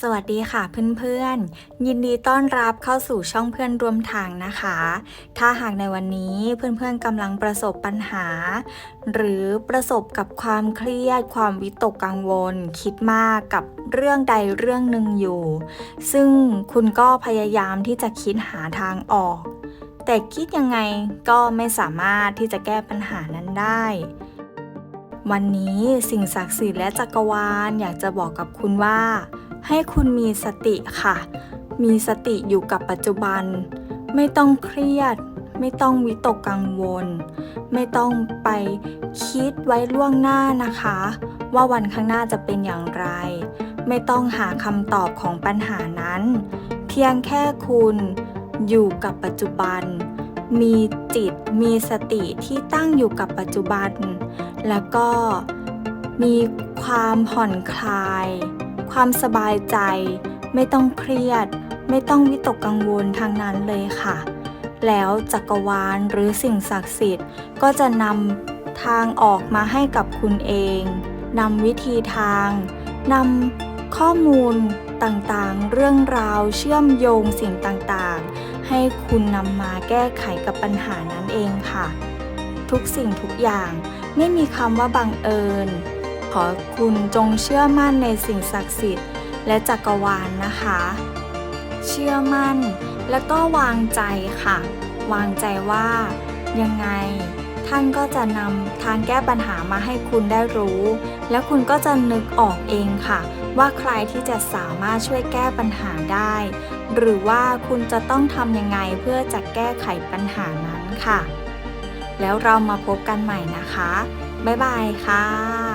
สวัสดีค่ะเพื่อนๆ ยินดีต้อนรับเข้าสู่ช่องเพื่อนรวมทางนะคะ ถ้าหากในวันนี้เพื่อนๆกำลังประสบปัญหา หรือประสบกับความเครียด ความวิตกกังวล คิดมากกับเรื่องใดเรื่องหนึ่งอยู่ ซึ่งคุณก็พยายามที่จะคิดหาทางออก แต่คิดยังไงก็ไม่สามารถที่จะแก้ปัญหานั้นได้วันนี้สิ่งศักดิ์สิทธิ์และจักรวาลอยากจะบอกกับคุณว่า ให้คุณมีสติค่ะ มีสติอยู่กับปัจจุบัน ไม่ต้องเครียด ไม่ต้องวิตกกังวล ไม่ต้องไปคิดไว้ล่วงหน้านะคะ ว่าวันข้างหน้าจะเป็นอย่างไร ไม่ต้องหาคำตอบของปัญหานั้น เพียงแค่คุณอยู่กับปัจจุบัน มีจิตมีสติที่ตั้งอยู่กับปัจจุบัน แล้วก็มีความผ่อนคลาย ความสบายใจ ไม่ต้องเครียด ไม่ต้องวิตกกังวลทางนั้นเลยค่ะ แล้วจักรวาลหรือสิ่งศักดิ์สิทธิ์ ก็จะนำทางออกมาให้กับคุณเองนำวิธีทางนำข้อมูลต่างๆ เรื่องราวเชื่อมโยงสิ่งต่างๆ ให้คุณนำมาแก้ไขกับปัญหานั้นเองค่ะ ทุกสิ่งทุกอย่างไม่มีคำว่าบังเอิญ ขอคุณจงเชื่อมั่นในสิ่งศักดิ์สิทธิ์ และจักรวาลนะคะ เชื่อมั่นแล้วก็วางใจค่ะ วางใจว่ายังไงท่านก็จะนำทางแก้ปัญหามาให้คุณได้รู้ และคุณก็จะนึกออกเองค่ะ ว่าใครที่จะสามารถช่วยแก้ปัญหาได้ หรือว่าคุณจะต้องทำยังไงเพื่อจะแก้ไขปัญหานั้นค่ะ แล้วเรามาพบกันใหม่นะคะ บ๊ายบายค่ะ